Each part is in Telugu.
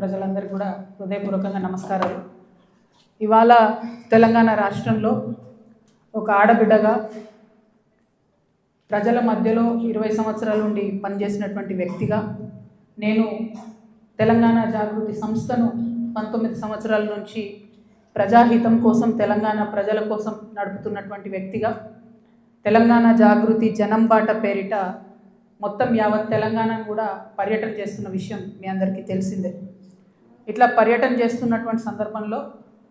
ప్రజలందరికీ కూడా హృదయపూర్వకంగా నమస్కారాలు. ఇవాళ తెలంగాణ రాష్ట్రంలో ఒక ఆడబిడ్డగా ప్రజల మధ్యలో ఇరవై సంవత్సరాల నుండి పనిచేసినటువంటి వ్యక్తిగా నేను తెలంగాణ జాగృతి సంస్థను పంతొమ్మిది సంవత్సరాల నుంచి ప్రజాహితం కోసం తెలంగాణ ప్రజల కోసం నడుపుతున్నటువంటి వ్యక్తిగా తెలంగాణ జాగృతి జనం బాట పేరిట మొత్తం యావత్ తెలంగాణను కూడా పర్యటన చేస్తున్న విషయం మీ అందరికీ తెలిసిందే. ఇట్లా పర్యటన చేస్తున్నటువంటి సందర్భంలో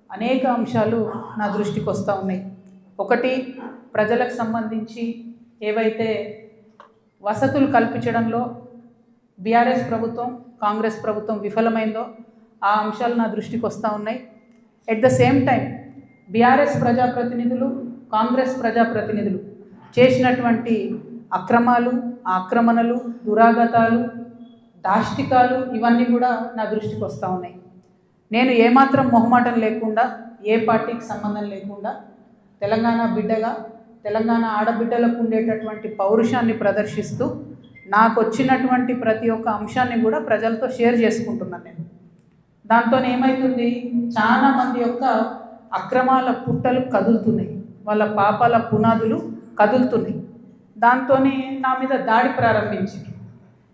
అనేక అంశాలు నా దృష్టికి వస్తూ ఉన్నాయి. ఒకటి ప్రజలకు సంబంధించి ఏవైతే వసతులు కల్పించడంలో బీఆర్ఎస్ ప్రభుత్వం కాంగ్రెస్ ప్రభుత్వం విఫలమైందో ఆ అంశాలు నా దృష్టికి వస్తూ ఉన్నాయి. At the same time B R S ప్రజాప్రతినిధులు కాంగ్రెస్ ప్రజాప్రతినిధులు చేసినటువంటి అక్రమాలు ఆక్రమణలు దురాగతాలు దాష్టికాలు ఇవన్నీ కూడా నా దృష్టికి వస్తూ ఉన్నాయి. నేను ఏమాత్రం మొహమాటం లేకుండా ఏ పార్టీకి సంబంధం లేకుండా తెలంగాణ బిడ్డగా తెలంగాణ ఆడబిడ్డలకు ఉండేటటువంటి పౌరుషాన్ని ప్రదర్శిస్తూ నాకు వచ్చినటువంటి ప్రతి ఒక్క అంశాన్ని కూడా ప్రజలతో షేర్ చేసుకుంటున్నాను నేను. దాంతో ఏమవుతుంది చాలా మంది యొక్క అక్రమాల పుట్టలు కదులుతున్నాయి. వాళ్ళ పాపాల పునాదులు కదులుతున్నాయి. దాంతో నా మీద దాడి ప్రారంభించింది.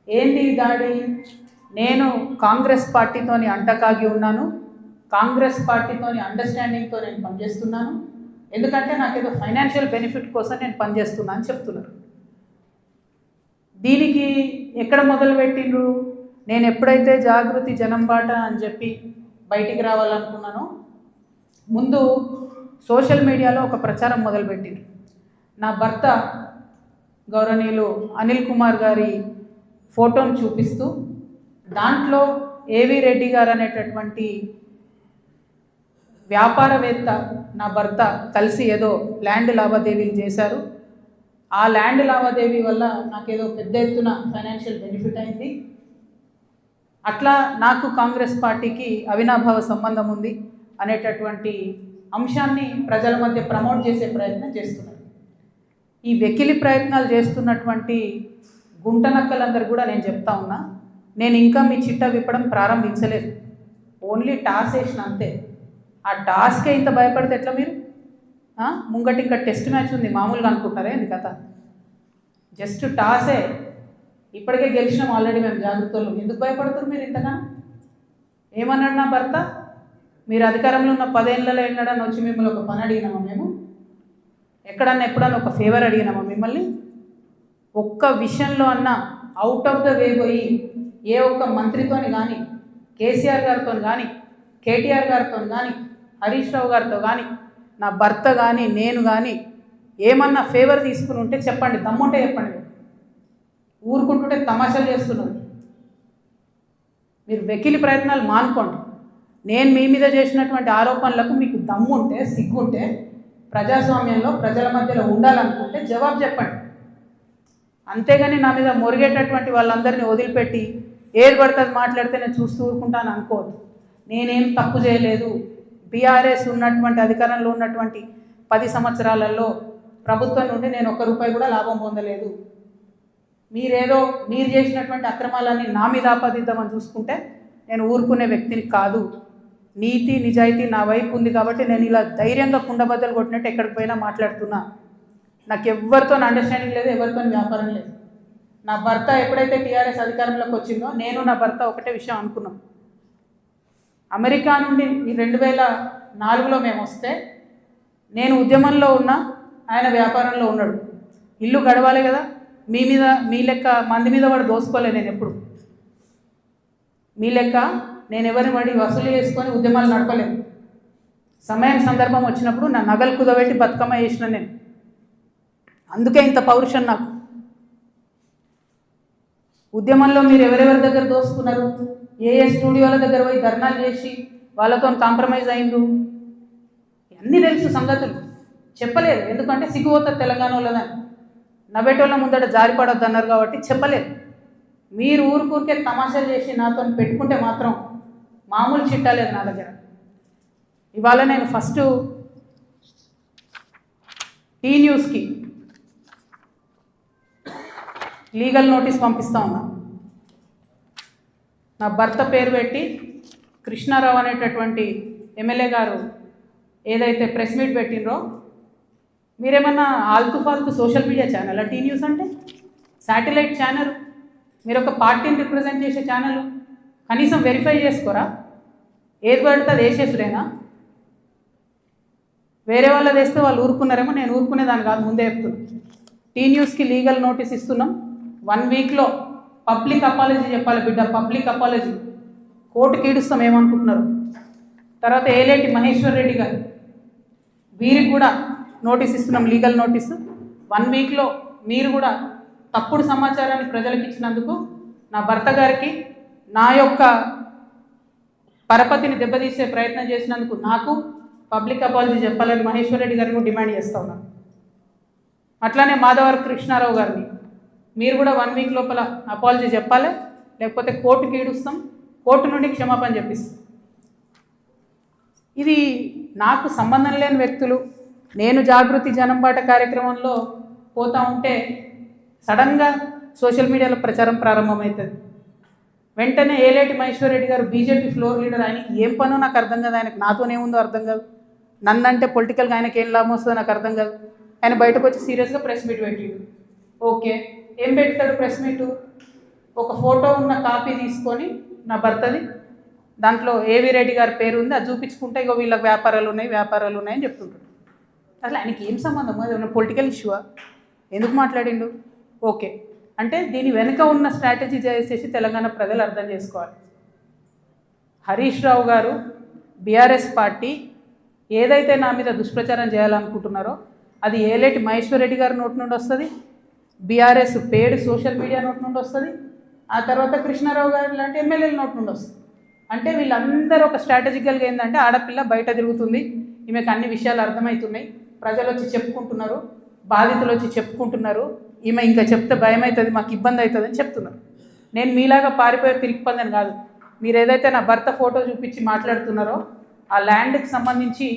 ఏంది దాడి? నేను కాంగ్రెస్ పార్టీతోని అంటకాగి ఉన్నాను. కాంగ్రెస్ పార్టీతోని అండర్స్టాండింగ్తో నేను పనిచేస్తున్నాను. ఎందుకంటే నాకు ఏదో ఫైనాన్షియల్ బెనిఫిట్ కోసం నేను పనిచేస్తున్నా అని చెప్తున్నారు. దీనికి ఎక్కడ మొదలుపెట్టిండ్రు నేను ఎప్పుడైతే జాగృతి జనం బాట అని చెప్పి బయటికి రావాలనుకున్నానో ముందు సోషల్ మీడియాలో ఒక ప్రచారం మొదలుపెట్టిండ్రు. నా భర్త గౌరవనీయులు అనిల్ కుమార్ గారి ఫోటోను చూపిస్తూ దాంట్లో ఏవి రెడ్డి గారు అనేటటువంటి వ్యాపారవేత్త నా భర్త కలిసి ఏదో ల్యాండ్ లావాదేవీలు చేశారు. ఆ ల్యాండ్ లావాదేవీ వల్ల నాకేదో పెద్ద ఎత్తున ఫైనాన్షియల్ బెనిఫిట్ అయింది. అట్లా నాకు కాంగ్రెస్ పార్టీకి అవినాభావ సంబంధం ఉంది అనేటటువంటి అంశాన్ని ప్రజల మధ్య ప్రమోట్ చేసే ప్రయత్నం చేస్తున్నారు. ఈ వెకిలి ప్రయత్నాలు చేస్తున్నటువంటి గుంటనక్కలందరూ కూడా నేను చెప్తా ఉన్నా నేను ఇంకా మీ చిట్ట విప్పడం ప్రారంభించలేదు. ఓన్లీ టాస్ వేసిన అంతే. ఆ టాస్కే ఇంత భయపడితే ఎట్లా మీరు? ముంగటి ఇంకా టెస్ట్ మ్యాచ్ ఉంది మామూలుగా అనుకుంటారే ఇది కథ? జస్ట్ టాసే. ఇప్పటికే గెలిచినాం ఆల్రెడీ మేము జాగ్రత్తలు. ఎందుకు భయపడుతున్నారు మీరు ఇంతగా? ఏమన్నాడు నా భర్త? మీరు అధికారంలో ఉన్న పదేళ్ళలో ఎన్నడన్నా వచ్చి మిమ్మల్ని ఒక పని అడిగినామా మేము? ఎక్కడన్నా ఎప్పుడన్నా ఒక ఫేవర్ అడిగినామా మిమ్మల్ని? ఒక్క విషయంలో అన్న అవుట్ ఆఫ్ ద వే పోయి ఏ ఒక్క మంత్రితోని కానీ కేసీఆర్ గారితో కానీ కేటీఆర్ గారితో కానీ హరీష్ రావు గారితో కానీ నా భర్త కానీ నేను కానీ ఏమన్నా ఫేవర్ తీసుకుని ఉంటే చెప్పండి దమ్ముంటే చెప్పండి. ఊరుకుంటుంటే తమాషాలు చేస్తున్నారు. మీరు వెకిలి ప్రయత్నాలు మానుకోండి. నేను మీ మీద చేసినటువంటి ఆరోపణలకు మీకు దమ్ముంటే సిగ్గుంటే ప్రజాస్వామ్యంలో ప్రజల మధ్యలో ఉండాలనుకుంటే జవాబు చెప్పండి. అంతేగాని నా మీద మొరిగేటటువంటి వాళ్ళందరినీ వదిలిపెట్టి ఏది పడుతుంది మాట్లాడితే నేను చూస్తూ ఊరుకుంటాను అనుకోవద్దు. నేనేం తప్పు చేయలేదు. బీఆర్ఎస్ ఉన్నటువంటి అధికారంలో ఉన్నటువంటి పది సంవత్సరాలలో ప్రభుత్వం నుండి నేను ఒక్క రూపాయి కూడా లాభం పొందలేదు. మీరేదో మీరు చేసినటువంటి అక్రమాలన్నీ నా మీద ఆపాదిద్దామని చూసుకుంటే నేను ఊరుకునే వ్యక్తిని కాదు. నీతి నిజాయితీ నా వైపు ఉంది కాబట్టి నేను ఇలా ధైర్యంగా కుండబద్దలు కొట్టినట్టు ఎక్కడికి పోయినా మాట్లాడుతున్నా. నాకు ఎవరితో అండర్స్టాండింగ్ లేదు ఎవరితో వ్యాపారం లేదు. నా భర్త ఎప్పుడైతే టీఆర్ఎస్ అధికారంలోకి వచ్చిందో నేను నా భర్త ఒకటే విషయం అనుకున్నాం. అమెరికా నుండి ఈ రెండు వేల నాలుగులో మేము వస్తే నేను ఉద్యమంలో ఉన్నా ఆయన వ్యాపారంలో ఉన్నాడు. ఇల్లు గడవాలి కదా మీ మీద మీ లెక్క మంది మీద వాడు దోసుకోలే నేను ఎప్పుడు. మీ లెక్క నేను ఎవరిని వాడి వసూలు చేసుకొని ఉద్యమాలు నడపలేను. సమయం సందర్భం వచ్చినప్పుడు నా నగలు కుదబెట్టి బతుకమ్మ చేసిన నేను. అందుకే ఇంత పౌరుషం నాకు. ఉద్యమంలో మీరు ఎవరెవరి దగ్గర దోసుకున్నారు? ఏ ఏ స్టూడియోల దగ్గర పోయి ధర్నాలు చేసి వాళ్ళతో కాంప్రమైజ్ అయిండు అన్నీ తెలుసు సంగతులు. చెప్పలేదు. ఎందుకంటే సిగ్గుపోతుంది తెలంగాణ వాళ్ళదని నవ్వేటోళ్ళ ముందట జారిపడొద్దు అన్నారు కాబట్టి చెప్పలేదు. మీరు ఊరుకూరికే తమాషాలు చేసి నాతో పెట్టుకుంటే మాత్రం మామూలు చిట్టాలేదు నా దగ్గర. ఇవాళ నేను ఫస్ట్ టీ న్యూస్కి లీగల్ నోటీస్ పంపిస్తా ఉన్నా. నా భర్త పేరు పెట్టి కృష్ణారావు అనేటటువంటి ఎమ్మెల్యే గారు ఏదైతే ప్రెస్ మీట్ పెట్టినరో మీరేమన్నా ఆల్తు ఫాల్తు social media channel T news అంటే? Satellite channel. మీరు ఒక పార్టీని రిప్రజెంట్ చేసే ఛానల్. కనీసం వెరిఫై చేసుకోరా? ఏది పడితే అది వేసేసుడేనా? వేరే వాళ్ళది వేస్తే వాళ్ళు ఊరుకున్నారేమో నేను ఊరుకునేదాన్ని కాదు ముందే చెప్తున్నాను టీ న్యూస్కి లీగల్ నోటీస్ ఇస్తున్నాం. వన్ వీక్లో పబ్లిక్ అపాలజీ చెప్పాలి బిడ్డ పబ్లిక్ అపాలజీ కోర్టుకి ఈడుస్తాం ఏమనుకుంటున్నారు? తర్వాత ఏలేటి మహేశ్వర్ రెడ్డి గారు. వీరికి కూడా నోటీస్ ఇస్తున్నాం లీగల్ నోటీస్ వన్ వీక్లో మీరు కూడా తప్పుడు సమాచారాన్ని ప్రజలకు ఇచ్చినందుకు నా భర్త గారికి నా యొక్క పరపతిని దెబ్బతీసే ప్రయత్నం చేసినందుకు నాకు పబ్లిక్ అపాలజీ చెప్పాలని మహేశ్వర్ రెడ్డి గారిని డిమాండ్ చేస్తా ఉన్నాను. అట్లానే మాధవర్ కృష్ణారావు గారిని. మీరు కూడా వన్ వీక్ లోపల అపాలజీ చెప్పాలి? లేకపోతే కోర్టుకి ఈడుస్తాం కోర్టు నుండి క్షమాపణ చెప్పిస్తాం. ఇది నాకు సంబంధం లేని వ్యక్తులు నేను జాగృతి జనంబాట కార్యక్రమంలో పోతా ఉంటే సడన్గా సోషల్ మీడియాలో ప్రచారం ప్రారంభమవుతుంది. వెంటనే ఏలేటి మహేశ్వరరెడ్డి గారు బీజేపీ ఫ్లోర్ లీడర్ ఆయనకి ఏం పనో నాకు అర్థం కాదు. ఆయనకు నాతోనేముందో అర్థం కాదు. నన్నంటే పొలిటికల్గా ఆయనకి ఏం లాభం వస్తుందో నాకు అర్థం కాదు. ఆయన బయటకు వచ్చి సీరియస్గా ప్రెస్ మీట్ పెట్టిండు. ఓకే. ఏం పెడతాడు ప్రెస్ మీటు ఒక ఫోటో ఉన్న కాపీ తీసుకొని నా భర్తది. దాంట్లో ఏవి రెడ్డి గారి పేరు ఉంది అది చూపించుకుంటే ఇక వీళ్ళకి వ్యాపారాలు ఉన్నాయి వ్యాపారాలు ఉన్నాయని చెప్తుంటాడు. అసలు ఆయనకి ఏం సంబంధం? అది ఏమైనా పొలిటికల్ ఇష్యూవా ఎందుకు మాట్లాడిండు? ఓకే. అంటే దీని వెనుక ఉన్న స్ట్రాటజీ చేసేసి తెలంగాణ ప్రజలు అర్థం చేసుకోవాలి. హరీష్ రావు గారు బీఆర్ఎస్ పార్టీ ఏదైతే నా మీద దుష్ప్రచారం చేయాలనుకుంటున్నారో అది ఏలేటి మహేశ్వర్ రెడ్డి గారి నోటి నుండి వస్తుంది బీఆర్ఎస్ పేడ్ సోషల్ మీడియా నోటి నుండి వస్తుంది. ఆ తర్వాత కృష్ణారావు గారు లాంటి ఎమ్మెల్యేల నోటి నుండి వస్తుంది. అంటే వీళ్ళందరూ ఒక స్ట్రాటజికల్గా ఏంటంటే ఆడపిల్ల బయట తిరుగుతుంది. ఈమెకు అన్ని విషయాలు అర్థమవుతున్నాయి ప్రజలు వచ్చి చెప్పుకుంటున్నారు. బాధితులు వచ్చి చెప్పుకుంటున్నారు. ఈమె ఇంకా చెప్తే భయం అవుతుంది మాకు ఇబ్బంది అవుతుంది అని చెప్తున్నారు. నేను మీలాగా పారిపోయే పిరికిపందని కాదు. మీరు ఏదైతే నా భర్త ఫోటో చూపించి మాట్లాడుతున్నారో ఆ ల్యాండ్కి సంబంధించి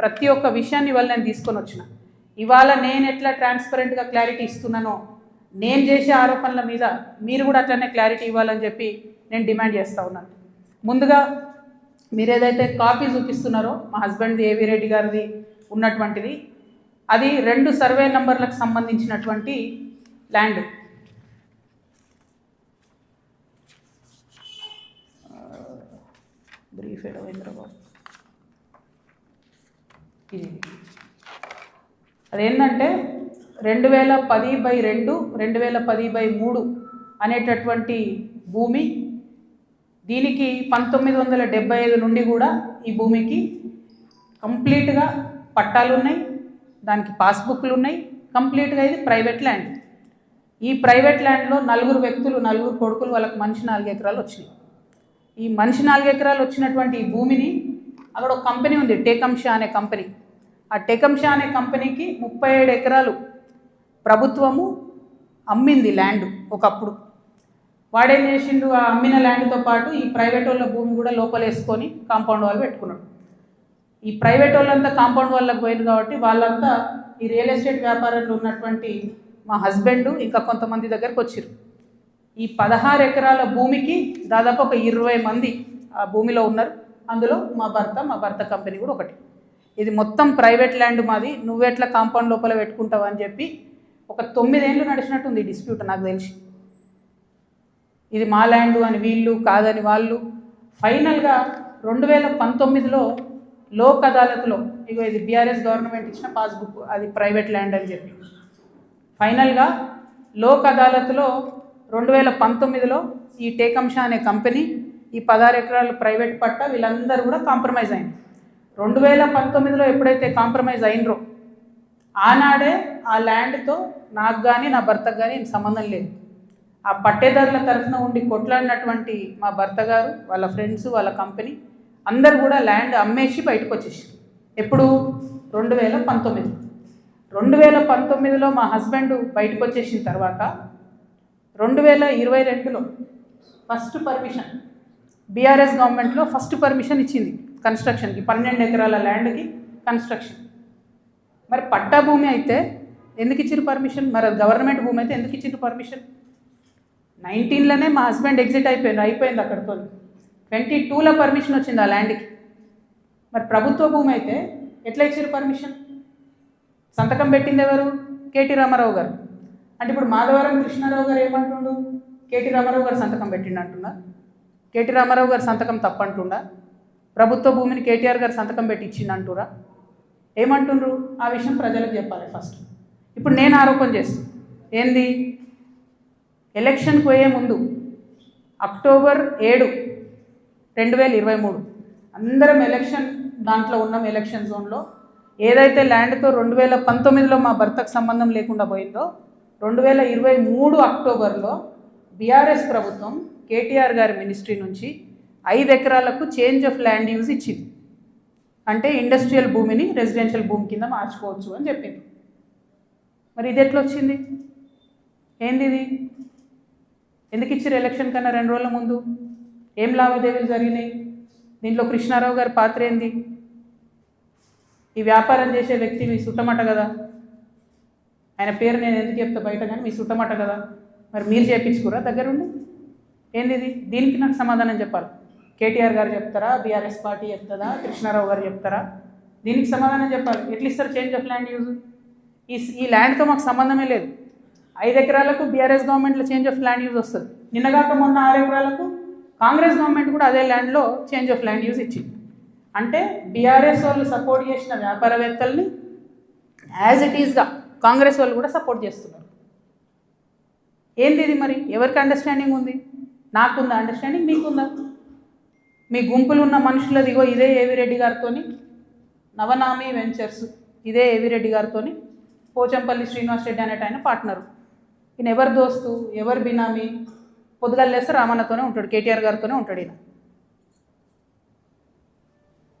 ప్రతి ఒక్క విషయాన్ని ఇవాళ నేను తీసుకొని వచ్చిన. ఇవాళ నేను ఎట్లా ట్రాన్స్పరెంట్గా క్లారిటీ ఇస్తున్నానో నేను చేసే ఆరోపణల మీద మీరు కూడా అట్లనే క్లారిటీ ఇవ్వాలని చెప్పి నేను డిమాండ్ చేస్తూ ఉన్నాను. ముందుగా మీరు ఏదైతే కాపీ చూపిస్తున్నారో మా హస్బెండ్ది ఏవి రెడ్డి గారిది ఉన్నటువంటిది అది రెండు సర్వే నంబర్లకు సంబంధించినటువంటి ల్యాండ్ బ్రీఫ్ రవీంద్రబాబు ఇది. అదేంటంటే రెండు వేల పది బై రెండు రెండు వేల పది బై మూడు అనేటటువంటి భూమి. దీనికి పంతొమ్మిది వందల డెబ్బై ఐదు నుండి కూడా ఈ భూమికి కంప్లీట్గా పట్టాలు ఉన్నాయి దానికి పాస్బుక్లు ఉన్నాయి కంప్లీట్గా ఇది ప్రైవేట్ ల్యాండ్. ఈ ప్రైవేట్ ల్యాండ్లో నలుగురు వ్యక్తులు నలుగురు కొడుకులు వాళ్ళకి మనిషి నాలుగు ఎకరాలు వచ్చినాయి. ఈ మనిషి నాలుగు ఎకరాలు వచ్చినటువంటి ఈ భూమిని అక్కడ ఒక కంపెనీ ఉంది టేకంషా అనే కంపెనీ. ఆ టేకంషా అనే కంపెనీకి ముప్పై ఏడు ఎకరాలు ప్రభుత్వము అమ్మింది ల్యాండ్ ఒకప్పుడు. వాడేం చేసిండు? ఆ అమ్మిన ల్యాండ్తో పాటు ఈ ప్రైవేట్ వాళ్ళ భూమి కూడా లోపలేసుకొని కాంపౌండ్ వాళ్ళు పెట్టుకున్నాడు. ఈ ప్రైవేట్ వాళ్ళంతా కాంపౌండ్ వాళ్ళకి పోయింది కాబట్టి వాళ్ళంతా ఈ రియల్ ఎస్టేట్ వ్యాపారంలో ఉన్నటువంటి మా హస్బెండ్ ఇంకా కొంతమంది దగ్గరకు వచ్చారు ఈ పదహారు ఎకరాల భూమికి దాదాపు ఒక ఇరవై మంది ఆ భూమిలో ఉన్నారు. అందులో మా భర్త మా భర్త కంపెనీ కూడా ఒకటి. ఇది మొత్తం ప్రైవేట్ ల్యాండ్ మాది. నువ్వెట్లా కాంపౌండ్ లోపల పెట్టుకుంటావు అని చెప్పి ఒక తొమ్మిదేళ్ళు నడిచినట్టుంది ఈ డిస్ప్యూట్ నాకు తెలిసి. ఇది మా ల్యాండ్ అని వీళ్ళు కాదని వాళ్ళు ఫైనల్గా రెండు వేల పంతొమ్మిదిలో లోక్ అదాలత్లో ఇగో ఇది బీఆర్ఎస్ గవర్నమెంట్ ఇచ్చిన పాస్బుక్ అది ప్రైవేట్ ల్యాండ్ అని చెప్పి. ఫైనల్గా లోక్ అదాలత్లో రెండు వేల పంతొమ్మిదిలో ఈ టేకంషా అనే కంపెనీ ఈ పదహారు ఎకరాల ప్రైవేట్ పట్ట వీళ్ళందరూ కూడా కాంప్రమైజ్ అయింది. రెండు వేల పంతొమ్మిదిలో ఎప్పుడైతే కాంప్రమైజ్ అయినరో ఆనాడే ఆ ల్యాండ్తో నాకు కానీ నా భర్తకు కానీ సంబంధం లేదు. ఆ పట్టేదారుల తరఫున ఉండి కొట్లాడినటువంటి మా భర్త గారు వాళ్ళ ఫ్రెండ్స్ వాళ్ళ కంపెనీ అందరు కూడా ల్యాండ్ అమ్మేసి బయటకు వచ్చేసారు ఎప్పుడు? రెండు వేల పంతొమ్మిది. రెండు వేల పంతొమ్మిదిలో మా హస్బెండ్ బయటకు వచ్చేసిన తర్వాత రెండు వేల ఇరవై రెండులో first permission B R S గవర్నమెంట్లో ఫస్ట్ పర్మిషన్ ఇచ్చింది కన్స్ట్రక్షన్కి పన్నెండు ఎకరాల ల్యాండ్కి కన్స్ట్రక్షన్ మరి పట్టా భూమి అయితే ఎందుకు ఇచ్చారు పర్మిషన్ మరి అది గవర్నమెంట్ భూమి అయితే ఎందుకు ఇచ్చిండ్రు పర్మిషన్ నైన్టీన్లోనే మా హస్బెండ్ ఎగ్జిట్ అయిపోయింది అయిపోయింది అక్కడితో. ట్వంటీ టూలో పర్మిషన్ వచ్చింది ఆ ల్యాండ్కి మరి ప్రభుత్వ భూమి అయితే ఎట్లా ఇచ్చారు పర్మిషన్ సంతకం పెట్టింది ఎవరు? కేటీ రామారావు గారు. అంటే ఇప్పుడు మాధవరం కృష్ణారావు గారు ఏమంటుండు? కేటీ రామారావు గారు సంతకం పెట్టిండు అంటున్నా కేటీ రామారావు గారు సంతకం తప్పంటుండా? ప్రభుత్వ భూమిని కేటీఆర్ గారు సంతకం పెట్టి ఇచ్చిండు అంటురా? ఏమంటుండ్రు? ఆ విషయం ప్రజలకు చెప్పాలి ఫస్ట్. ఇప్పుడు నేను ఆరోపణ చేస్తాను ఏంది? ఎలక్షన్కి పోయే ముందు అక్టోబర్ ఏడు రెండు వేల ఇరవై మూడు అందరం ఎలక్షన్ దాంట్లో ఉన్నాం ఎలక్షన్ జోన్లో. ఏదైతే ల్యాండ్తో రెండు వేల పంతొమ్మిదిలో మా భర్తకు సంబంధం లేకుండా పోయిందో రెండు వేల ఇరవై మూడు అక్టోబర్లో బీఆర్ఎస్ ప్రభుత్వం కేటీఆర్ గారి మినిస్ట్రీ నుంచి ఐదు ఎకరాలకు చేంజ్ ఆఫ్ ల్యాండ్ యూజ్ ఇచ్చింది. అంటే ఇండస్ట్రియల్ భూమిని రెసిడెన్షియల్ భూమి కింద మార్చుకోవచ్చు అని చెప్పింది. మరి ఇది ఎట్లా వచ్చింది? ఏంది ఇది? ఎందుకు ఇచ్చారు ఎలక్షన్ కన్నా రెండు రోజుల ముందు? ఏం లావాదేవీలు జరిగినాయి? దీంట్లో కృష్ణారావు గారి పాత్ర ఏంది? ఈ వ్యాపారం చేసే వ్యక్తి మీ సుట్టమట కదా? ఆయన పేరు నేను ఎందుకు చెప్తా బయట కానీ మీ సుట్టమట కదా? మరి మీరు చేయించుకురా దగ్గరుండి? ఏంది ఇది? దీనికి నాకు సమాధానం చెప్పాలి. కేటీఆర్ గారు చెప్తారా? బీఆర్ఎస్ పార్టీ చెప్తుందా? కృష్ణారావు గారు చెప్తారా? దీనికి సమాధానం చెప్పాలి. ఎట్లా ఇస్తారు చేంజ్ ఆఫ్ ల్యాండ్ యూజ్ ఈ ఈ ల్యాండ్తో మాకు సంబంధమే లేదు. ఐదు ఎకరాలకు బీఆర్ఎస్ గవర్నమెంట్లో చేంజ్ ఆఫ్ ల్యాండ్ యూజ్ వస్తుంది. నిన్నగాక మొన్న ఆరు ఎకరాలకు కాంగ్రెస్ గవర్నమెంట్ కూడా అదే ల్యాండ్లో చేంజ్ ఆఫ్ ల్యాండ్ యూజ్ ఇచ్చింది. అంటే బీఆర్ఎస్ వాళ్ళు సపోర్ట్ చేసిన వ్యాపారవేత్తల్ని యాజ్ ఇట్ ఈస్గా కాంగ్రెస్ వాళ్ళు కూడా సపోర్ట్ చేస్తున్నారు. ఏంది ఇది మరి? ఎవరికి అండర్స్టాండింగ్ ఉంది? నాకుందా? అండర్స్టాండింగ్ మీకుందా? మీ గుంపులు ఉన్న మనుషులది ఇగో ఇదే ఏవిరెడ్డి గారితోని నవనామి వెంచర్స్ ఇదే ఏవిరెడ్డి గారితోని పోచంపల్లి శ్రీనివాస్ రెడ్డి అనేట ఆయన పార్ట్నరు ఈయన ఎవరు దోస్తు ఎవరు బినామీ? పొద్దుగల్లేస్తే రామన్నతోనే ఉంటాడు కేటీఆర్ గారితోనే ఉంటాడు ఈయన.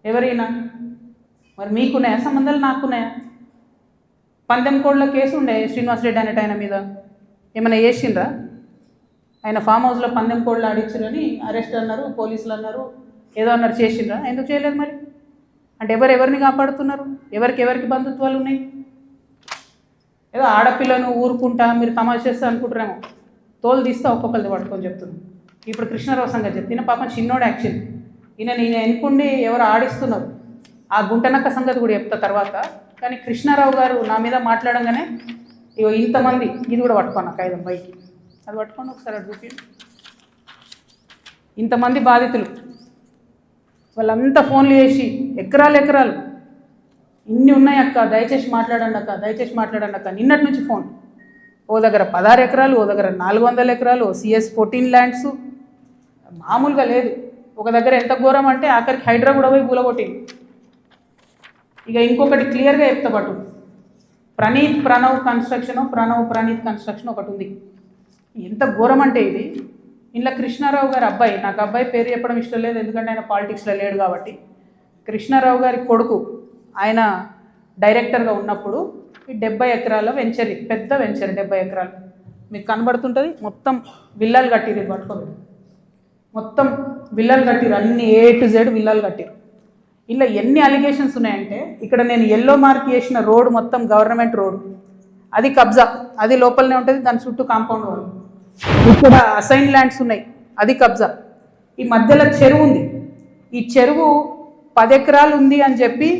ఎవరైనా మరి మీకున్నాయా? సంబంధాలు నాకున్నాయా? పందెం కోళ్ళ కేసు ఉండే శ్రీనివాస్ రెడ్డి అనేట ఆయన మీద. ఏమైనా చేసిండ్రా ఆయన ఫామ్ హౌస్లో పందెం కోళ్ళు ఆడించారని అరెస్ట్ అన్నారు పోలీసులు అన్నారు. ఏదో అన్నారు చేసిండ్రా? ఎందుకు చేయలేదు మరి? అంటే ఎవరు ఎవరిని కాపాడుతున్నారు? ఎవరికి ఎవరికి బంధుత్వాలు ఉన్నాయి? ఏదో ఆడపిల్లను ఊరుకుంటా మీరు తమాష చేస్తా అనుకుంటారేమో తోలు తీస్తా ఒక్కొక్కరిది పట్టుకొని చెప్తున్నాను ఇప్పుడు కృష్ణారావు సంగతి చెప్తున్న పాపం చిన్నోడు యాక్చువల్. ఈయన నేను ఎన్నుకుండి ఎవరు ఆడిస్తున్నారు? ఆ గుంటనక్క సంగతి కూడా చెప్తా తర్వాత. కానీ కృష్ణారావు గారు నా మీద మాట్లాడంగానే ఇగో ఇంతమంది ఇది కూడా పట్టుకోను ఐదు బైక్ అది పట్టుకోండి ఒకసారి అది చూపి ఇంతమంది బాధితులు. వాళ్ళంతా ఫోన్లు చేసి ఎకరాలు ఎకరాలు. ఇన్ని ఉన్నాయి అక్క దయచేసి మాట్లాడండి అక్క దయచేసి మాట్లాడండి అక్క. నిన్నటి నుంచి ఫోన్. ఓ దగ్గర పదహారు ఎకరాలు ఓ దగ్గర నాలుగు వందల ఎకరాలు ఓ సిఎస్ ఫోర్టీన్ ల్యాండ్స్ మామూలుగా లేదు. ఒక దగ్గర ఎంత ఘోరం అంటే ఆఖరికి హైడ్రా కూడా పోయి కూలగొట్టింది. ఇక ఇంకొకటి క్లియర్గా చెప్తా పట్టు ప్రణీత్ ప్రణవ్ కన్స్ట్రక్షన్ ప్రణవ్ ప్రణీత్ కన్స్ట్రక్షన్ ఒకటి ఉంది. ఎంత ఘోరం అంటే ఇది? ఇంట్లో కృష్ణారావు గారి అబ్బాయి. నాకు అబ్బాయి పేరు చెప్పడం ఇష్టం లేదు ఎందుకంటే ఆయన పాలిటిక్స్లో లేడు కాబట్టి. కృష్ణారావు గారి కొడుకు ఆయన డైరెక్టర్గా ఉన్నప్పుడు ఈ డెబ్బై ఎకరాల వెంచర్ పెద్ద వెంచర్ డెబ్బై ఎకరాలు. మీకు కనబడుతుంటుంది మొత్తం విల్లాలు కట్టిరు పట్టుకోలేదు మొత్తం విల్లాలు కట్టిరు అన్ని ఏ టు జెడ్ విల్లాలు కట్టిరు ఇలా ఎన్ని అలిగేషన్స్ ఉన్నాయంటే ఇక్కడ నేను ఎల్లో మార్క్ చేసిన రోడ్ మొత్తం గవర్నమెంట్ రోడ్ అది కబ్జా అది లోపలనే ఉంటుంది దాని చుట్టూ కాంపౌండ్ వాళ్ళు. ఇక్కడ అసైన్ ల్యాండ్స్ ఉన్నాయి. అది కబ్జా. ఈ మధ్యలో చెరువు ఉంది. ఈ చెరువు పది ఎకరాలు ఉంది అని చెప్పి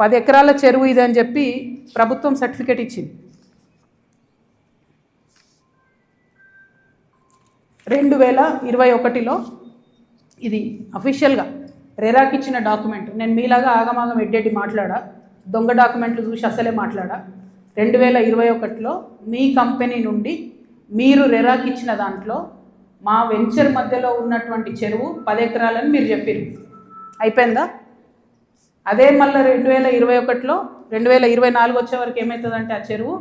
పది ఎకరాల చెరువు ఇది అని చెప్పి ప్రభుత్వం సర్టిఫికేట్ ఇచ్చింది. రెండు వేల ఇరవై ఒకటిలో ఇది అఫీషియల్గా రెరాకి ఇచ్చిన డాక్యుమెంట్. నేను మీలాగా ఆగమాగం ఎడ్డెడ్డి మాట్లాడా దొంగ డాక్యుమెంట్లు చూసి అసలే మాట్లాడా రెండు వేల ఇరవై ఒకటిలో మీ కంపెనీ నుండి మీరు రెరాకి ఇచ్చిన దాంట్లో మా వెంచర్ మధ్యలో ఉన్నటువంటి చెరువు పది ఎకరాలని మీరు చెప్పారు అయిపోయిందా? అదే మళ్ళీ రెండు వేల ఇరవై ఒకటిలో రెండు వేల ఇరవై నాలుగు వచ్చే వరకు ఏమవుతుందంటే ఆ చెరువు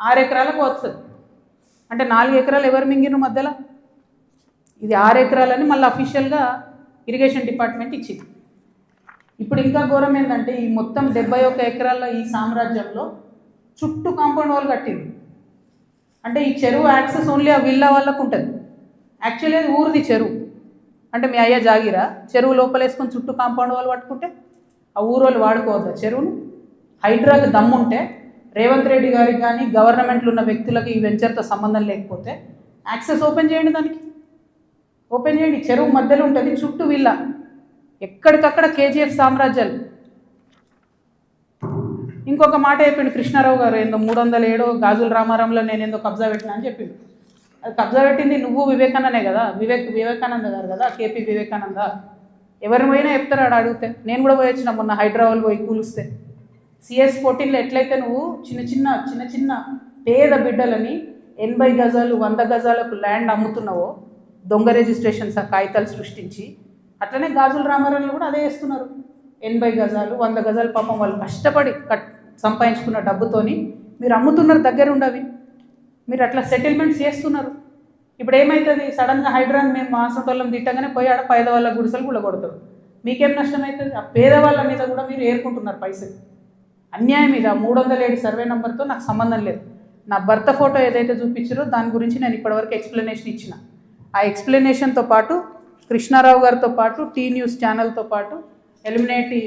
ఆరు ఎకరాలకు వస్తుంది. అంటే నాలుగు ఎకరాలు ఎవరు మింగిరు మధ్యలో? ఇది ఆరు ఎకరాలని మళ్ళీ అఫీషియల్గా ఇరిగేషన్ డిపార్ట్మెంట్ ఇచ్చింది. ఇప్పుడు ఇంకా ఘోరం ఏంటంటే ఈ మొత్తం డెబ్బై ఒక్క ఎకరాల ఈ సామ్రాజ్యంలో చుట్టూ కాంపౌండ్ వాల్ కట్టింది. అంటే ఈ చెరువు యాక్సెస్ ఓన్లీ ఆ విల్లా వాళ్ళకు ఉంటుంది. యాక్చువల్లీ అది ఊరిది చెరువు. అంటే మీ అయ్య జాగిరా చెరువు లోపలేసుకొని చుట్టూ కాంపౌండ్ వాళ్ళు పట్టుకుంటే ఆ ఊరోళ్ళు వాడుకోవద్దు చెరువును. హైడ్రాకి దమ్ముంటే రేవంత్ రెడ్డి గారికి కానీ గవర్నమెంట్లో ఉన్న వ్యక్తులకు ఈ వెంచర్తో సంబంధం లేకపోతే యాక్సెస్ ఓపెన్ చేయండి దానికి. ఓపెన్ చేయండి. చెరువు మధ్యలో ఉంటుంది చుట్టూ విల్లా. ఎక్కడికక్కడ కేజీఎఫ్ సామ్రాజ్యాలు. ఇంకొక మాట చెప్పిండు కృష్ణారావు గారు ఏందో మూడు వందల ఏడో గాజుల రామారంలో నేను ఏందో కబ్జా పెట్టినా అని చెప్పిండు. అది కబ్జా పెట్టింది నువ్వు వివేకానందే కదా? వివేక్ వివేకానంద గారు కదా? K P Vivekananda? ఎవరిని పోయినా చెప్తారు ఆడ అడిగితే. నేను కూడా పోయి వచ్చిన మొన్న హైదరాబాద్ పోయి కూలిస్తే. సిఎస్ ఫోర్టీన్లో ఎట్లయితే నువ్వు చిన్న చిన్న చిన్న చిన్న పేద బిడ్డలని ఎనభై గజాలు వంద గజాలకు ల్యాండ్ అమ్ముతున్నావో దొంగ రిజిస్ట్రేషన్స్ ఆ కాగితాలు సృష్టించి అట్లనే గాజుల రామారావులు కూడా అదే చేస్తున్నారు. ఎనభై గజాలు వంద గజాలు పాపం వాళ్ళు కష్టపడి కట్ సంపాదించుకున్న డబ్బుతోని మీరు అమ్ముతున్నారు దగ్గర ఉండవి మీరు అట్లా సెటిల్మెంట్స్ చేస్తున్నారు. ఇప్పుడు ఏమవుతుంది సడన్గా హైడ్రాన్ మేము మాసంటోళ్ళం తిట్టగానే పోయి ఆడ పేదవాళ్ళ గుడిసెలు కూడా కొడతారు మీకేం నష్టం అవుతుంది ఆ పేదవాళ్ళ మీద కూడా మీరు ఏరుకుంటున్నారు పైసలు. అన్యాయం ఇది. ఆ మూడు వందల ఏడు సర్వే నెంబర్తో నాకు సంబంధం లేదు. నా భర్త ఫోటో ఏదైతే చూపించారో దాని గురించి నేను ఇప్పటివరకు ఎక్స్ప్లెనేషన్ ఇచ్చిన. ఆ ఎక్స్ప్లెనేషన్తో పాటు కృష్ణారావు గారితో పాటు టీ న్యూస్ ఛానల్తో పాటు ఎలిమినేటి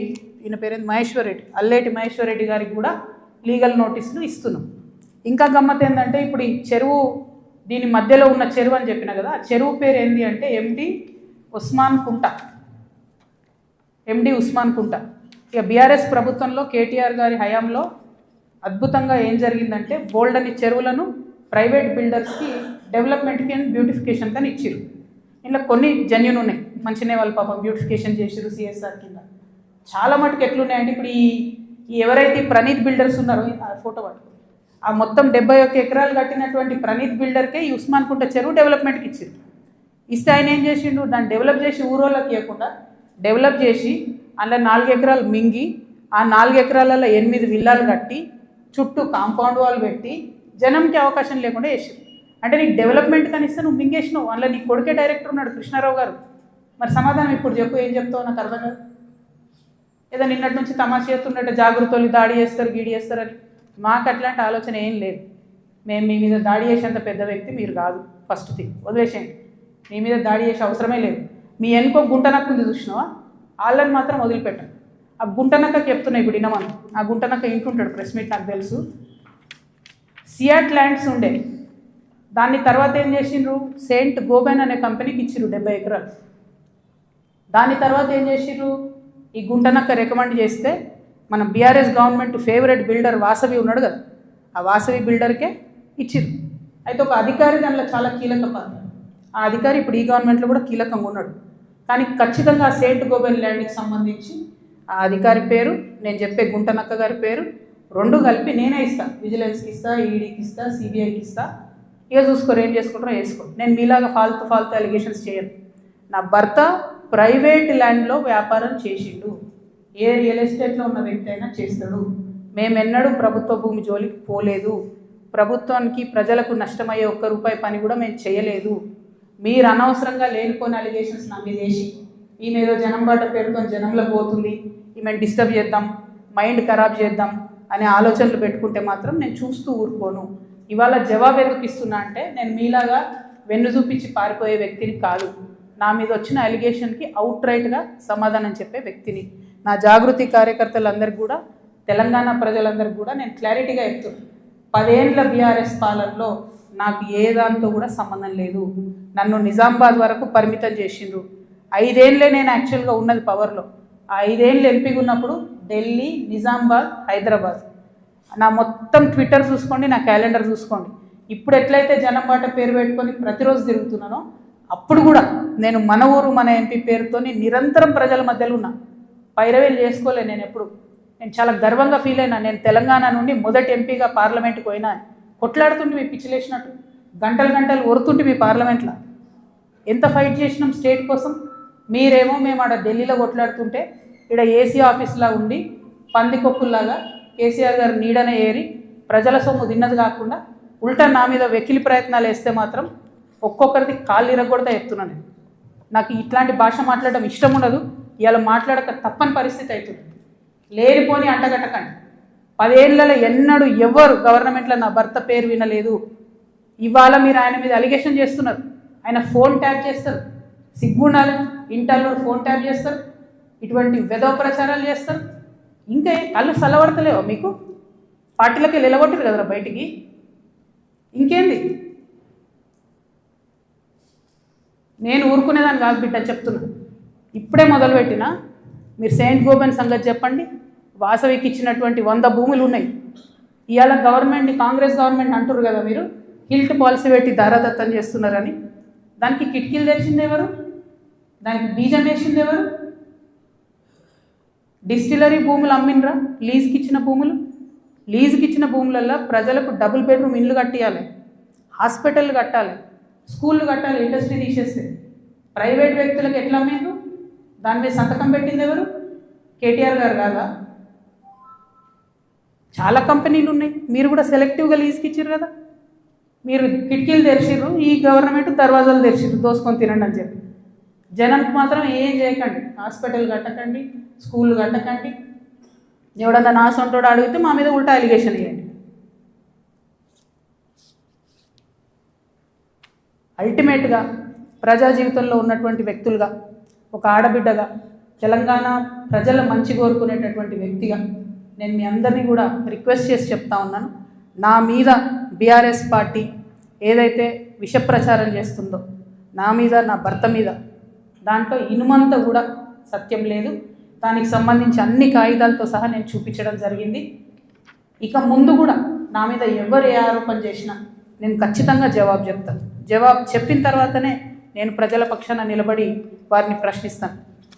ఈయన పేరేంది? మహేశ్వర్ రెడ్డి అల్లేటి మహేశ్వర్ రెడ్డి గారికి కూడా లీగల్ నోటీసులు ఇస్తున్నాం. ఇంకా గమ్మత్ ఏంటంటే ఇప్పుడు ఈ చెరువు దీని మధ్యలో ఉన్న చెరువు అని చెప్పిన కదా ఆ చెరువు పేరు ఏంటి అంటే ఎండి ఉస్మాన్ కుంట. ఎండి ఉస్మాన్ కుంట. ఇక బీఆర్ఎస్ ప్రభుత్వంలో కేటీఆర్ గారి హయాంలో అద్భుతంగా ఏం జరిగిందంటే బోల్డ్ అని చెరువులను ప్రైవేట్ బిల్డర్స్కి డెవలప్మెంట్కి అండ్ బ్యూటిఫికేషన్ కానీ ఇచ్చారు ఇలా కొన్ని జన్యున్ ఉన్నాయి. మంచినే వాళ్ళు పాపం బ్యూటిఫికేషన్ చేసారు సిఎస్ఆర్ కింద. చాలా మటుకు ఎట్లున్నాయంటే ఇప్పుడు ఈ ఎవరైతే ప్రణీత్ బిల్డర్స్ ఉన్నారో ఆ ఫోటో పట్టుకో ఆ మొత్తం డెబ్బై ఒక్క ఎకరాలు కట్టినటువంటి ప్రణీత్ బిల్డర్కే ఈ ఉస్మాన్ కుంట చెరువు డెవలప్మెంట్కి ఇచ్చింది. ఇస్తే ఆయన ఏం చేసిండు? దాన్ని డెవలప్ చేసి ఊరోళ్ళకి ఇవ్వకుండా డెవలప్ చేసి అందులో నాలుగు ఎకరాలు మింగి ఆ నాలుగు ఎకరాలలో ఎనిమిది విల్లాలు కట్టి చుట్టూ కాంపౌండ్ వాల్ పెట్టి జనంకి అవకాశం లేకుండా చేసారు అంటే నీకు డెవలప్మెంట్ కనిస్తే నువ్వు మింగేసినావు. అందులో నీ కొడుకే డైరెక్టర్ ఉన్నాడు కృష్ణారావు గారు. మరి సమాధానం ఇప్పుడు చెప్పు ఏం చెప్తావు? నాకు అర్థం కాదు. ఏదో నిన్నటి నుంచి తమాషా చేస్తున్నట్టు జాగ్రత్తలు దాడి చేస్తారు గీడి చేస్తారని మాకు అట్లాంటి ఆలోచన ఏం లేదు. మేము మీ మీద దాడి చేసేంత పెద్ద వ్యక్తి మీరు కాదు. ఫస్ట్ థింగ్ వదిలేసేయండి. మీ మీద దాడి చేసే అవసరమే లేదు. మీ వెనుకో గుంటనక్కుంది చూసినావా? వాళ్ళని మాత్రం వదిలిపెట్టండి. ఆ గుంటనక్క చెప్తున్నాయి చెప్తున్నా ఇప్పుడు వినమని. ఆ గుంటనక్క ఇంటుంటాడు ప్రెస్ మీట్ నాకు తెలుసు. సియాట్ ల్యాండ్స్ ఉండే. దాన్ని తర్వాత ఏం చేసిండ్రు? సెయింట్ గోబెన్ అనే కంపెనీకి ఇచ్చిర్రు డెబ్బై ఎకరాలు. దాని తర్వాత ఏం చేసిర్రు ఈ గుంటనక్క రికమెండ్ చేస్తే మన B R S government favourite builder Vasavi ఉన్నాడు కదా ఆ వాసవి బిల్డర్కే ఇచ్చిరు అయితే ఒక అధికారి దానిలో చాలా కీలక పాత్ర ఆ అధికారి ఇప్పుడు ఈ గవర్నమెంట్లో కూడా కీలకంగా ఉన్నాడు. కానీ ఖచ్చితంగా ఆ సెయింట్ గోబెన్ ల్యాండ్కి సంబంధించి ఆ అధికారి పేరు నేను చెప్పే గుంటనక్క గారి పేరు రెండు కలిపి నేనే ఇస్తా. విజిలెన్స్కి ఇస్తా ఈడీకి ఇస్తా సిబిఐకి ఇస్తా. ఇక చూసుకోరు ఏం చేసుకుంటారో వేసుకో నేను మీలాగా ఫాల్తు ఫాల్తు అలిగేషన్స్ చేయను. నా భర్త ప్రైవేట్ ల్యాండ్లో వ్యాపారం చేసిండు. ఏ రియల్ ఎస్టేట్లో ఉన్న వ్యక్తి అయినా చేస్తాడు. మేమెన్నడూ ప్రభుత్వ భూమి జోలికి పోలేదు. ప్రభుత్వానికి ప్రజలకు నష్టమయ్యే ఒక్క రూపాయి పని కూడా మేము చేయలేదు. మీరు అనవసరంగా లేనిపోయిన అలిగేషన్స్ నా మీద వేసి ఈమె ఏదో జనం బాట పేరుతో జనంలో పోతుంది. ఈమె డిస్టర్బ్ చేద్దాం మైండ్ ఖరాబ్ చేద్దాం అనే ఆలోచనలు పెట్టుకుంటే మాత్రం నేను చూస్తూ ఊరుకోను. ఇవాళ జవాబు ఎందుకు ఇస్తున్నా అంటే నేను మీలాగా వెన్ను చూపించి పారిపోయే వ్యక్తిని కాదు. నా మీద వచ్చిన అలిగేషన్కి అవుట్ రైట్గా సమాధానం చెప్పే వ్యక్తిని. నా జాగృతి కార్యకర్తలందరికీ కూడా తెలంగాణ ప్రజలందరికీ కూడా నేను క్లారిటీగా చెప్తున్నాను పదేండ్ల బీఆర్ఎస్ పాలనలో నాకు ఏ దాంతో కూడా సంబంధం లేదు. నన్ను నిజామాబాద్ వరకు పరిమితం చేసిండ్రు. ఐదేళ్ళే నేను యాక్చువల్గా ఉన్నది పవర్లో ఆ ఐదేళ్ళు ఎంపీగా ఉన్నప్పుడు ఢిల్లీ నిజామాబాద్ హైదరాబాద్. నా మొత్తం ట్విట్టర్ చూసుకోండి నా క్యాలెండర్ చూసుకోండి. ఇప్పుడు ఎట్లయితే జనం పాట పేరు పెట్టుకొని ప్రతిరోజు తిరుగుతున్నానో అప్పుడు కూడా నేను మన ఊరు మన ఎంపీ పేరుతోని నిరంతరం ప్రజల మధ్యలో ఉన్నా. పైరవేలు చేసుకోలే నేను ఎప్పుడు. నేను చాలా గర్వంగా ఫీల్ అయినా. నేను తెలంగాణ నుండి మొదటి ఎంపీగా పార్లమెంట్కి పోయినా. కొట్లాడుతుంటే మీ పిచ్చిలేసినట్టు గంటలు గంటలు ఒరుతుంటే మీ పార్లమెంట్లో. ఎంత ఫైట్ చేసినాం స్టేట్ కోసం? మీరేమో మేము ఆడ ఢిల్లీలో కొట్లాడుతుంటే ఇక్కడ ఏసీ ఆఫీస్లా ఉండి పందికొక్కుల్లాగా కేసీఆర్ గారు నీడన ఏరి ప్రజల సొమ్ము తిన్నది కాకుండా ఉల్టా నా మీద వెకిలి ప్రయత్నాలు వేస్తే మాత్రం ఒక్కొక్కరిది కాళ్ళు ఇరగొడతా చెప్తున్నాను నేను. నాకు ఇట్లాంటి భాష మాట్లాడడం ఇష్టం ఉండదు. ఇలా మాట్లాడక తప్పని పరిస్థితి అవుతుంది లేనిపోని అంటగట్టకండి పదేళ్ళలో ఎన్నడూ ఎవరు గవర్నమెంట్లో నా భర్త పేరు వినలేదు. ఇవాళ మీరు ఆయన మీద అలిగేషన్ చేస్తున్నారు. ఆయన ఫోన్ ట్యాప్ చేస్తారు. సిగ్గుండాలి. ఇంటర్లో ఫోన్ ట్యాప్ చేస్తారు. ఇటువంటి వెధవ ప్రచారాలు చేస్తారు. ఇంకా కళ్ళు చల్లబడతలేవా మీకు? పార్టీలకి నిలబొట్టారు కదరా బయటికి? ఇంకేంది? నేను ఊరుకునేదాన్ని కాదు బిడ్డ చెప్తున్నా. ఇప్పుడే మొదలుపెట్టిన మీరు సెయింట్ గోబెన్ సంగతి చెప్పండి. వాసవికి ఇచ్చినటువంటి వంద భూములు ఉన్నాయి. ఇవాళ గవర్నమెంట్ని కాంగ్రెస్ గవర్నమెంట్ అంటారు కదా మీరు హిల్ట్ పాలసీ పెట్టి దారాదత్తం చేస్తున్నారని. దానికి కిటికీలు తెరిచింది ఎవరు? దానికి బీజం వేసింది ఎవరు? డిస్టిలరీ భూములు అమ్మినరా లీజ్కి ఇచ్చిన భూములు? లీజుకి ఇచ్చిన భూములల్లో ప్రజలకు డబుల్ బెడ్రూమ్ ఇల్లు కట్టియాలి. హాస్పిటల్ కట్టాలి. స్కూళ్ళు కట్టాలి ఇండస్ట్రీ తీసేస్తే. ప్రైవేట్ వ్యక్తులకు ఎట్లా అమ్మిండ్రు దాని మీద సంతకం పెట్టింది ఎవరు? కేటీఆర్ గారు కాదా? చాలా కంపెనీలు ఉన్నాయి. మీరు కూడా సెలెక్టివ్గా లీజ్కి ఇచ్చారు కదా? మీరు కిటికీలు తెరిచిర్రు ఈ గవర్నమెంట్ దర్వాజాలు తెరిచిర్రు దోసుకొని తినండి అని చెప్పి. జనానికి మాత్రం ఏం చేయకండి. హాస్పిటల్ కట్టకండి స్కూల్ కట్టకండి. ఎవడన్నా నా ఉంటాడో అడిగితే మా మీద ఉల్టా అలిగేషన్ ఇవ్వండి అల్టిమేట్గా ప్రజా జీవితంలో ఉన్నటువంటి వ్యక్తులుగా ఒక ఆడబిడ్డగా తెలంగాణ ప్రజల మంచి కోరుకునేటటువంటి వ్యక్తిగా నేను మీ అందరినీ కూడా రిక్వెస్ట్ చేసి చెప్తా ఉన్నాను. నా మీద బీఆర్ఎస్ పార్టీ ఏదైతే విష ప్రచారం చేస్తుందో నా మీద నా భర్త మీద దాంట్లో ఇనుమంతా కూడా సత్యం లేదు. దానికి సంబంధించి అన్ని కాగితాలతో సహా నేను చూపించడం జరిగింది. ఇక ముందు కూడా నా మీద ఎవరు ఏ ఆరోపణ చేసినా నేను ఖచ్చితంగా జవాబు చెప్తాను. జవాబు చెప్పిన తర్వాతనే నేను ప్రజల పక్షాన నిలబడి వారిని ప్రశ్నిస్తాను.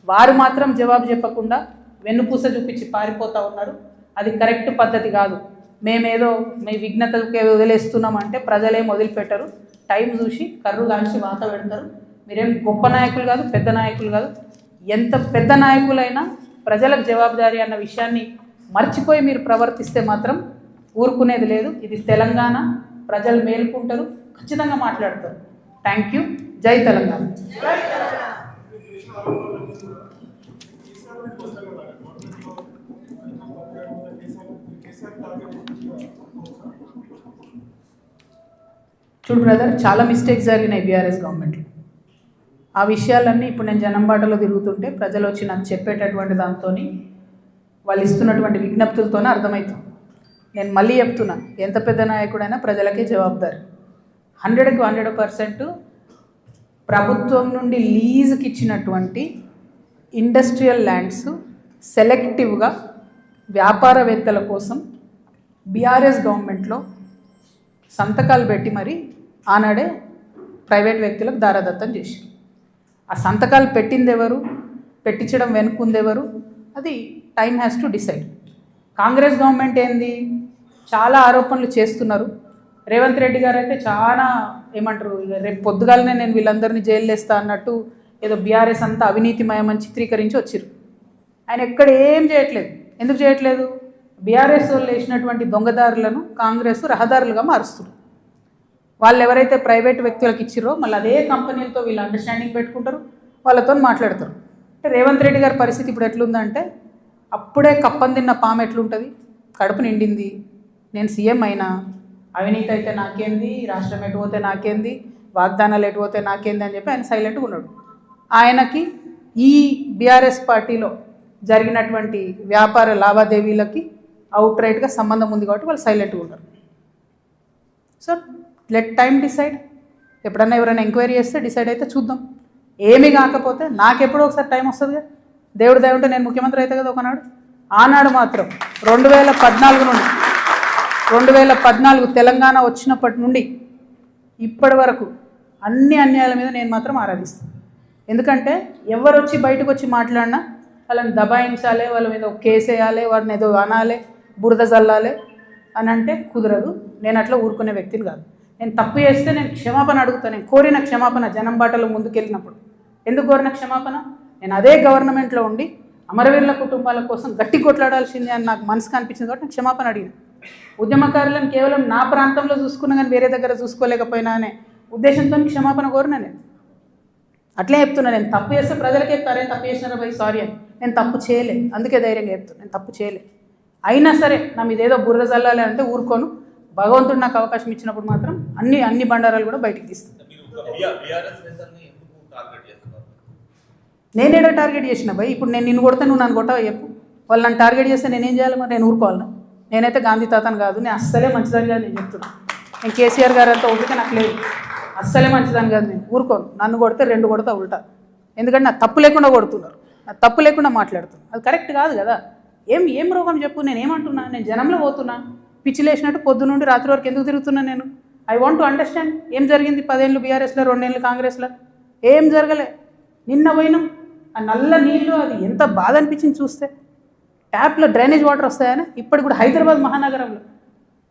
వారు మాత్రం జవాబు చెప్పకుండా వెన్నుపూస చూపించి పారిపోతూ ఉన్నారు. అది కరెక్ట్ పద్ధతి కాదు. మేమేదో మీ విఘ్నతకే వదిలేస్తున్నాం అంటే ప్రజలేం వదిలిపెట్టరు. టైం చూసి కర్రు దాల్చి వాత పెడతారు. మీరేం గొప్ప నాయకులు కాదు పెద్ద నాయకులు కాదు. ఎంత పెద్ద నాయకులైనా ప్రజలకు జవాబుదారీ అన్న విషయాన్ని మర్చిపోయి మీరు ప్రవర్తిస్తే మాత్రం ఊరుకునేది లేదు. ఇది తెలంగాణ ప్రజలు మేలుకుంటారు. ఖచ్చితంగా మాట్లాడతారు. థ్యాంక్ యూ జై తెలంగాణ. చూడు బ్రదర్ చాలా మిస్టేక్స్ జరిగినాయి బీఆర్ఎస్ గవర్నమెంట్లో ఆ విషయాలన్నీ ఇప్పుడు నేను జనం బాటలో తిరుగుతుంటే ప్రజలు వచ్చి నాకు చెప్పేటటువంటి దాంతో వాళ్ళు ఇస్తున్నటువంటి విజ్ఞప్తులతోనే అర్థమవుతుంది నేను మళ్ళీ చెప్తున్నా ఎంత పెద్ద నాయకుడైనా ప్రజలకే జవాబుదారి. హండ్రెడ్కి హండ్రెడ్ పర్సెంట్ ప్రభుత్వం నుండి లీజుకి ఇచ్చినటువంటి ఇండస్ట్రియల్ ల్యాండ్స్ సెలెక్టివ్గా వ్యాపారవేత్తల కోసం బీఆర్ఎస్ గవర్నమెంట్లో సంతకాలు పెట్టి మరి ఆనాడే ప్రైవేట్ వ్యక్తులకు దారాదత్తం చేశారు. ఆ సంతకాలు పెట్టింది ఎవరు? పెట్టించడం వెనుకుంది ఎవరు? అది time has to decide. Congress government ఏంది? చాలా ఆరోపణలు చేస్తున్నారు. రేవంత్ రెడ్డి గారు అయితే చాలా ఏమంటారు ఇక రేపు పొద్దుగాలనే నేను వీళ్ళందరినీ జైలు వేస్తా అన్నట్టు ఏదో బీఆర్ఎస్ అంతా అవినీతిమయమని చిత్రీకరించి వచ్చారు ఆయన ఎక్కడ ఏం చేయట్లేదు. ఎందుకు చేయట్లేదు? బీఆర్ఎస్ వాళ్ళు వేసినటువంటి దొంగదారులను కాంగ్రెస్ రహదారులుగా మారుస్తున్నారు వాళ్ళు ఎవరైతే ప్రైవేట్ వ్యక్తులకు ఇచ్చిరో మళ్ళీ అదే కంపెనీలతో వీళ్ళు అండర్స్టాండింగ్ పెట్టుకుంటారు వాళ్ళతో మాట్లాడతారు. అంటే రేవంత్ రెడ్డి గారి పరిస్థితి ఇప్పుడు ఎట్లుందంటే అప్పుడే కప్పం తిన్న పాము ఎట్లుంటుంది? కడుపు నిండింది. నేను సీఎం అయినా అవినీతి అయితే నాకేంది? రాష్ట్రం ఎటు పోతే నాకేంది? వాగ్దానాలు ఎటు పోతే నాకేంది అని చెప్పి ఆయన సైలెంట్గా ఉన్నాడు. ఆయనకి ఈ బీఆర్ఎస్ పార్టీలో జరిగినటువంటి వ్యాపార లావాదేవీలకి అవుట్ రైట్గా సంబంధం ఉంది కాబట్టి వాళ్ళు సైలెంట్గా ఉంటారు సో లెట్ టైం డిసైడ్ ఎప్పుడన్నా ఎవరైనా ఎంక్వైరీ చేస్తే డిసైడ్ అయితే చూద్దాం. ఏమీ కాకపోతే నాకెప్పుడో ఒకసారి టైం వస్తుంది కదా దేవుడు దేవుంటే నేను ముఖ్యమంత్రి అయితే కదా ఒకనాడు. ఆనాడు మాత్రం రెండు వేల పద్నాలుగు నుండి రెండు వేల పద్నాలుగు తెలంగాణ వచ్చినప్పటి నుండి ఇప్పటి వరకు అన్ని అన్యాయాల మీద నేను మాత్రం ఆరాధిస్తాను. ఎందుకంటే ఎవరు వచ్చి బయటకు వచ్చి మాట్లాడినా వాళ్ళని దబాయించాలి వాళ్ళ మీద ఒక కేసు వేయాలి వారిని ఏదో అనాలి బురద చల్లాలి అని అంటే కుదరదు. నేను అట్లా ఊరుకునే వ్యక్తిని కాదు. నేను తప్పు చేస్తే నేను క్షమాపణ అడుగుతాను నేను కోరిన క్షమాపణ జనం బాటలో ముందుకెళ్ళినప్పుడు. ఎందుకు కోరిన క్షమాపణ? నేను అదే గవర్నమెంట్లో ఉండి అమరవీరుల కుటుంబాల కోసం గట్టి కొట్లాడాల్సిందే అని నాకు మనసుకు అనిపించింది కాబట్టి నేను క్షమాపణ అడిగాను. ఉద్యమకారులను కేవలం నా ప్రాంతంలో చూసుకున్నా కానీ వేరే దగ్గర చూసుకోలేకపోయినా అనే ఉద్దేశంతో క్షమాపణ కోరినా నేను. అట్లే చెప్తున్నా నేను. తప్పు చేస్తే ప్రజలకే చెప్తారే తప్పు చేసినారా భయ్ సారీ అని. నేను తప్పు చేయలే. అందుకే ధైర్యంగా చెప్తాను నేను తప్పు చేయలే. అయినా సరే నా మీద ఏదో బుర్ర చల్లాలి అంటే ఊరుకోను. భగవంతుడు నాకు అవకాశం ఇచ్చినప్పుడు మాత్రం అన్ని అన్ని బండారాలు కూడా బయటికి తీస్తాను. మీరు టార్గెట్ నేనేడో టార్గెట్ చేసిన? భయ్ ఇప్పుడు నేను నిన్ను కొడితే నువ్వు నన్ను కొట్టవా? చెప్పు. వాళ్ళు నన్ను టార్గెట్ చేస్తే నేనేం చేయాలి మరి? నేను ఊరుకోవాలన్నా నేనైతే గాంధీ తాతను కాదు నేను అస్సలే మంచిదని నేను చెప్తున్నాను నేను కేసీఆర్ గారు అంతా ఓపిక నాకు లేదు. అస్సలే మంచిదని కాదు నేను ఊరుకోను. నన్ను కొడితే రెండు కొడతా ఉల్టా. ఎందుకంటే నా తప్పు లేకుండా కొడుతున్నారు. నా తప్పు లేకుండా మాట్లాడుతున్నారు. అది కరెక్ట్ కాదు కదా. ఏం ఏం రోగం చెప్పు నేను ఏమంటున్నా? నేను జనంలో పోతున్నా. పిచ్చి లేచినట్టు పొద్దు నుండి రాత్రి వరకు ఎందుకు తిరుగుతున్నా నేను? ఐ వాంట్ టు అండర్స్టాండ్ ఏం జరిగింది పదేళ్ళు బీఆర్ఎస్లో రెండేళ్ళు కాంగ్రెస్లో? ఏం జరగలే? నిన్న పోయినాం. ఆ నల్ల నీళ్ళు అది ఎంత బాధ అనిపించింది చూస్తే? ట్యాప్లో డ్రైనేజ్ వాటర్ వస్తాయని? ఇప్పటికి కూడా హైదరాబాద్ మహానగరంలో.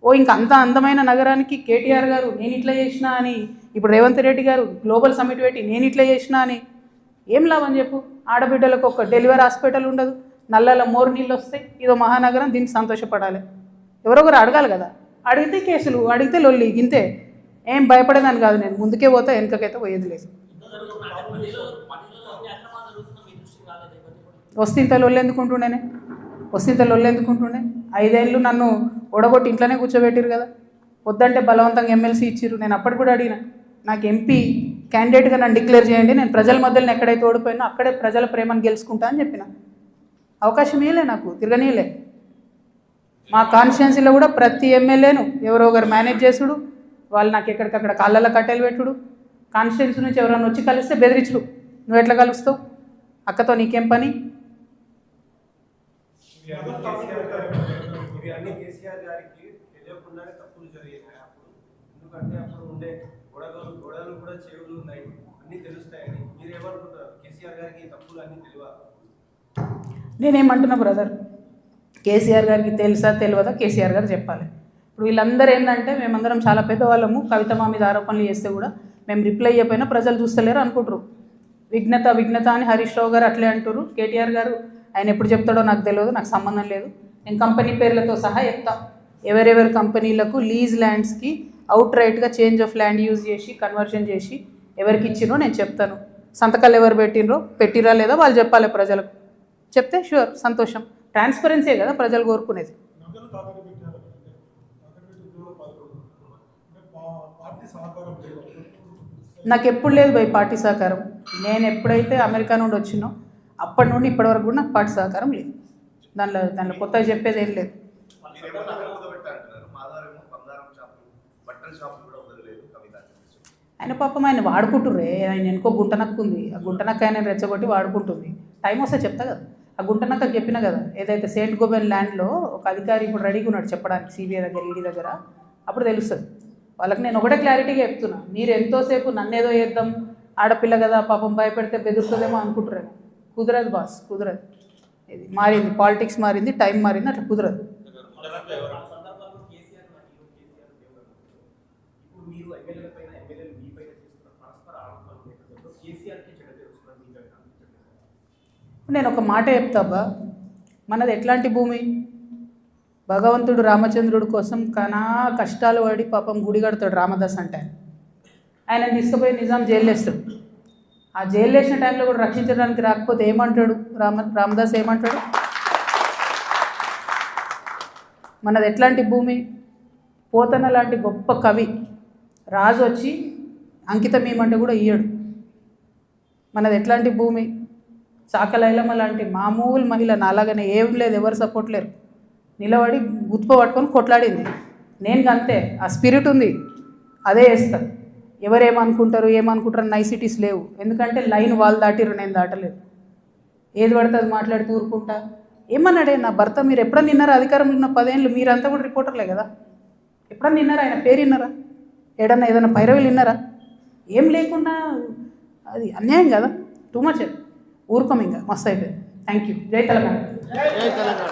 ఓ ఇంకా అంత అందమైన నగరానికి కేటీఆర్ గారు నేను ఇట్లా చేసినా అని ఇప్పుడు రేవంత్ రెడ్డి గారు గ్లోబల్ సమిట్ పెట్టి నేను ఇట్లా చేసినా అని ఏం లాభం చెప్పు? ఆడబిడ్డలకు ఒక డెలివరీ హాస్పిటల్ ఉండదు. నల్లలో మోరు నీళ్ళు వస్తాయి. ఇదో మహానగరం దీనికి సంతోషపడాలి. ఎవరొకరు అడగాలి కదా. అడిగితే కేసులు అడిగితే లొల్లి ఇంతే. ఏం భయపడేదాన్ని కాదు నేను. ముందుకే పోతా వెనకకైతే పోయేది లేదు. వస్తుంత లొల్లు ఎందుకుంటుండేనే వస్తే లొల్లు ఎందుకుంటుండే? ఐదేళ్ళు నన్ను ఓడగొట్టి ఇంట్లోనే కూర్చోబెట్టిరు కదా. వద్దంటే బలవంతంగా ఎమ్మెల్సీ ఇచ్చిర్రు. నేను అప్పటి కూడా అడిగిన నాకు ఎంపీ క్యాండిడేట్గా నన్ను డిక్లేర్ చేయండి. నేను ప్రజల మధ్యలో ఎక్కడైతే ఓడిపోయినా అక్కడే ప్రజల ప్రేమను గెలుచుకుంటా అని చెప్పిన. అవకాశం ఏలే నాకు తిరగనీయలే మా కాన్స్టిట్యున్సీలో కూడా ప్రతి ఎమ్మెల్యేను ఎవరో ఒకరు మేనేజ్ చేసుడు. వాళ్ళు నాకు ఎక్కడికక్కడ కాళ్ళల్లో కట్టెలు పెట్టుడు. కాన్స్టిట్యున్సీ నుంచి ఎవరైనా వచ్చి కలిస్తే బెదిరించుడు. నువ్వు ఎట్లా కలుస్తావు? అక్కతో నీకేం పని? ఇవి అన్ని కేసీఆర్ గారికి తెలియకుండానే తప్పులు జరిగినాయి అప్పుడు. ఎందుకంటే అప్పుడు ఉండే గొడవలు గొడవలు కూడా చెవులు ఉన్నాయి. అన్ని తెలుస్తాయని. మీరు ఏమనుకుంటారు కేసీఆర్ గారికి తప్పులు అన్ని తెలియవా? నేనేమంటున్నా బ్రదర్? కేసీఆర్ గారికి తెలుసా తెలియదా? కేసీఆర్ గారు చెప్పాలి. ఇప్పుడు వీళ్ళందరూ ఏంటంటే మేమందరం చాలా పెద్దవాళ్ళము. కవిత మా మీద ఆరోపణలు చేస్తే కూడా మేము రిప్లై అయిపోయినా ప్రజలు చూస్తలేరు అనుకుంటారు. విఘ్నత విఘ్నత అని హరీష్ రావు గారు అట్లే అంటారు కేటీఆర్ గారు ఆయన ఎప్పుడు చెప్తాడో నాకు తెలియదు నాకు సంబంధం లేదు. నేను కంపెనీ పేర్లతో సహా చెప్తా. ఎవరెవరి కంపెనీలకు లీజ్ ల్యాండ్స్కి అవుట్ రైట్గా చేంజ్ ఆఫ్ ల్యాండ్ యూజ్ చేసి కన్వర్షన్ చేసి ఎవరికి ఇచ్చినో నేను చెప్తాను. సంతకాలు ఎవరు పెట్టినరో పెట్టిరా లేదా వాళ్ళు చెప్పాలి ప్రజలకు. చెప్తే షూర్ సంతోషం. ట్రాన్స్పరెన్సీ కదా ప్రజలు కోరుకునేది. నాకు ఎప్పుడు లేదు భయ్ పార్టీ సహకారం. నేను ఎప్పుడైతే అమెరికా నుండి వచ్చినో అప్పటి నుండి ఇప్పటి వరకు కూడా నాకు పార్టీ సహకారం లేదు. దానిలో దానిలో కొత్తగా చెప్పేది ఏం లేదు. ఆయన పాపం ఆయన వాడుకుంటుర్రే. ఆయన ఎనుకో గుంటనక్కు ఉంది. ఆ గుంటనక్క ఆయన రెచ్చగొట్టి వాడుకుంటుంది. టైం వస్తే చెప్తా కదా. ఆ గుంటనక్క చెప్పిన కదా ఏదైతే సెయింట్ గోబెన్ ల్యాండ్లో ఒక అధికారి ఇప్పుడు రెడీగా ఉన్నాడు చెప్పడానికి సిబిఐ దగ్గర ఈడీ దగ్గర అప్పుడు తెలుస్తుంది. వాళ్ళకి నేను ఒకటే క్లారిటీగా చెప్తున్నా. మీరు ఎంతోసేపు నన్ను ఏదో చేద్దాం ఆడపిల్ల కదా పాపం భయపెడితే బెదురుతుందేమో అనుకుంటున్నాను కుదరదు బాస్ కుదరదు. ఇది మారింది పాలిటిక్స్ మారింది టైం మారింది అట్లా కుదరదు. నేను ఒక మాట చెప్తాబా మనది ఎట్లాంటి భూమి? భగవంతుడు రామచంద్రుడి కోసం కనా కష్టాలు పడి పాపం గుడి కడతాడు రామదాస్ అంటే ఆయన. తీసుకుపోయి నిజాం జైలు వేస్తాడు ఆ జైలు వేసిన టైంలో కూడా రక్షించడానికి రాకపోతే ఏమంటాడు? రామ రామదాస్ ఏమంటాడు? మనది ఎట్లాంటి భూమి? పోతన లాంటి గొప్ప కవి రాజు వచ్చి అంకితం ఇవ్వమంటే కూడా ఇయ్యడు. మనది ఎట్లాంటి భూమి? చాకలైలమ్మ లాంటి మామూలు మహిళ నాలాగనే ఏం లేదు ఎవరు సపోర్ట్ లేరు. నిలబడి గుత్ప పట్టుకొని కొట్లాడింది. నేను అంతే ఆ స్పిరిట్ ఉంది. అదే వేస్తాను ఎవరేమనుకుంటారు ఏమనుకుంటారు నైసిటీస్ లేవు. ఎందుకంటే లైన్ వాళ్ళు దాటిరు నేను దాటలేదు. ఏది పడితే అది మాట్లాడి ఊరుకుంటా ఏమన్నాడే నా భర్త? మీరు ఎప్పుడన్నా నిన్నారా అధికారంలో ఉన్న పదేళ్ళు మీరంతా కూడా రిపోర్టర్లే కదా? ఎప్పుడన్నా నిన్నారా ఆయన పేరు విన్నారా? ఏడన్నా ఏదైనా పైరవీలు విన్నారా? ఏం లేకుండా అది అన్యాయం కదా? టూ మచ్ ఊరుకోం ఇంకా. మస్తు అయిపోయింది. థ్యాంక్ యూ జై తెలంగాణ. జై తెలంగాణ.